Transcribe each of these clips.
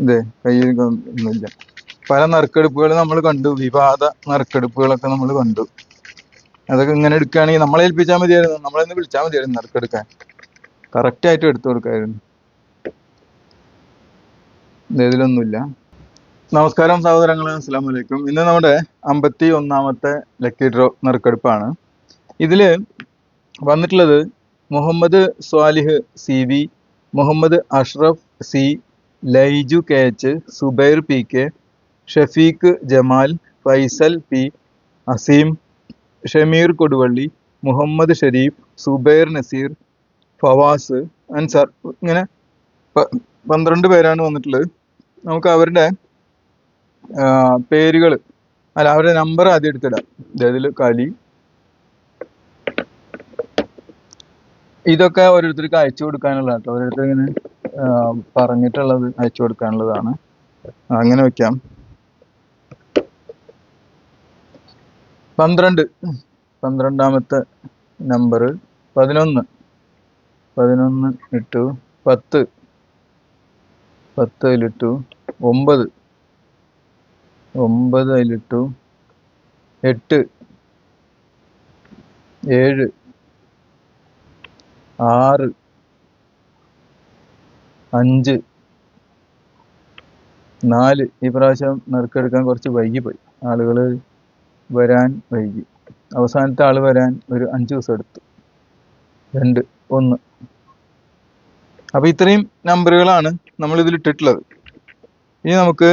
ഇതേ കയ്യിൽ ഒന്നുമില്ല. പല നറുക്കെടുപ്പുകൾ നമ്മൾ കണ്ടു. വിവാദ നറുക്കെടുപ്പുകളൊക്കെ നമ്മൾ കണ്ടു. അതൊക്കെ ഇങ്ങനെ എടുക്കുകയാണെങ്കിൽ നമ്മളെ ഏൽപ്പിച്ചാൽ മതിയായിരുന്നു. നമ്മളെ ഒന്ന് വിളിച്ചാൽ മതിയായിരുന്നു നറുക്കെടുക്കാൻ. കറക്റ്റ് ആയിട്ട് എടുത്തു കൊടുക്കായിരുന്നു. ഇത് ഇതിലൊന്നുമില്ല. നമസ്കാരം സഹോദരങ്ങളെ. അസ്സാം വലൈക്കും ഇന്ന് നമ്മുടെ അമ്പത്തി ഒന്നാമത്തെ ലക്കി ഡ്രോ നറുക്കെടുപ്പാണ്. ഇതിൽ വന്നിട്ടുള്ളത് Muhammad Swalih C V Muhammad Ashraf C Laiju K H Subair P K Shafeeq Jamal Faisal P Aseem Shameer Koduvally Muhammad Shareef Subair Naseer Fawaz Ansar ഇങ്ങനെ പന്ത്രണ്ട് പേരാണ് വന്നിട്ടുള്ളത്. നമുക്ക് അവരുടെ പേരുകൾ അല്ല അവരുടെ നമ്പർ ആദ്യം എടുത്തിടാം. ഇതിൽ കലി. ഇതൊക്കെ ഓരോരുത്തർക്ക് അയച്ചു കൊടുക്കാനുള്ള കേട്ടോ ഓരോരുത്തർ ഇങ്ങനെ പറഞ്ഞിട്ടുള്ളത് അയച്ചു കൊടുക്കാനുള്ളതാണ്. അങ്ങനെ വെക്കാം. പന്ത്രണ്ട്. പന്ത്രണ്ടാമത്തെ നമ്പർ പതിനൊന്ന്. പതിനൊന്ന് ഇട്ടു പത്ത്. പത്ത് അതിലിട്ടു ഒമ്പത്. ഒമ്പത് അതിലിട്ടു എട്ട്. ഏഴ്. ആറ്. അഞ്ച്. നാല്. ഈ പ്രാവശ്യം നറുക്കെടുക്കാൻ കുറച്ച് വൈകിപ്പോയി. ആളുകൾ വരാൻ വൈകി. അവസാനത്തെ ആൾ വരാൻ ഒരു അഞ്ച് ദിവസം എടുത്തു. രണ്ട്. ഒന്ന്. അപ്പോൾ ഇത്രയും നമ്പറുകളാണ് നമ്മൾ ഇതിൽ ഇട്ടിട്ടുള്ളത്. ഇനി നമുക്ക്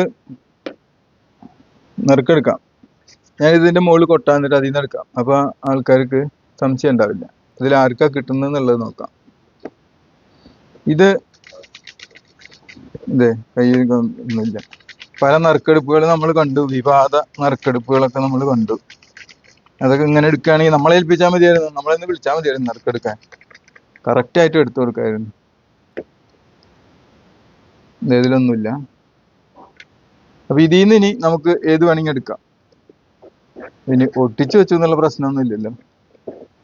നറുക്കെടുക്കാം ഞാൻ ഇതിന്റെ മുകളിൽ കൊട്ടാന്നിട്ട് അതിൽ നിന്ന് എടുക്കാം. അപ്പോൾ ആൾക്കാർക്ക് സംശയം ഉണ്ടാവില്ല. ഇതിൽ ആർക്കാ കിട്ടുന്നതെന്നുള്ളത് നോക്കാം. ഇത് ഇതേ കയ്യിൽ ഒന്നുമില്ല പല നറുക്കെടുപ്പുകൾ നമ്മൾ കണ്ടു. വിവാദ നറുക്കെടുപ്പുകളൊക്കെ നമ്മൾ കണ്ടു. അതൊക്കെ ഇങ്ങനെ എടുക്കുകയാണെങ്കിൽ നമ്മളെ ഏൽപ്പിച്ചാൽ മതിയായിരുന്നു. നമ്മളെന്ന് വിളിച്ചാൽ മതിയായിരുന്നു നറുക്കെടുക്കാൻ. കറക്റ്റ് ആയിട്ട് എടുത്തു കൊടുക്കായിരുന്നു. ഇതിലൊന്നുമില്ല. അപ്പൊ ഇതിൽ നിന്ന് ഇനി നമുക്ക് ഏത് വേണമെങ്കിൽ എടുക്കാം. ഇനി ഒട്ടിച്ചു വെച്ചു എന്നുള്ള പ്രശ്നമൊന്നും ഇല്ലല്ലോ.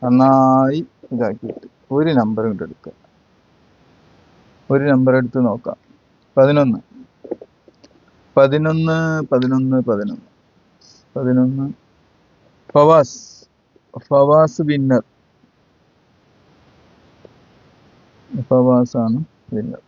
നന്നായി ഇതാക്കിയിട്ട് ഒരു നമ്പർ ഇങ്ങോട്ട് എടുക്കാം. ഒരു നമ്പർ എടുത്ത് നോക്കാം. പതിനൊന്ന്. പതിനൊന്ന് പതിനൊന്ന് പതിനൊന്ന്. പതിനൊന്ന്. ഫവാസ്. ഫവാസ് വിന്നർ. ഫവാസ് ആണ് വിന്നർ.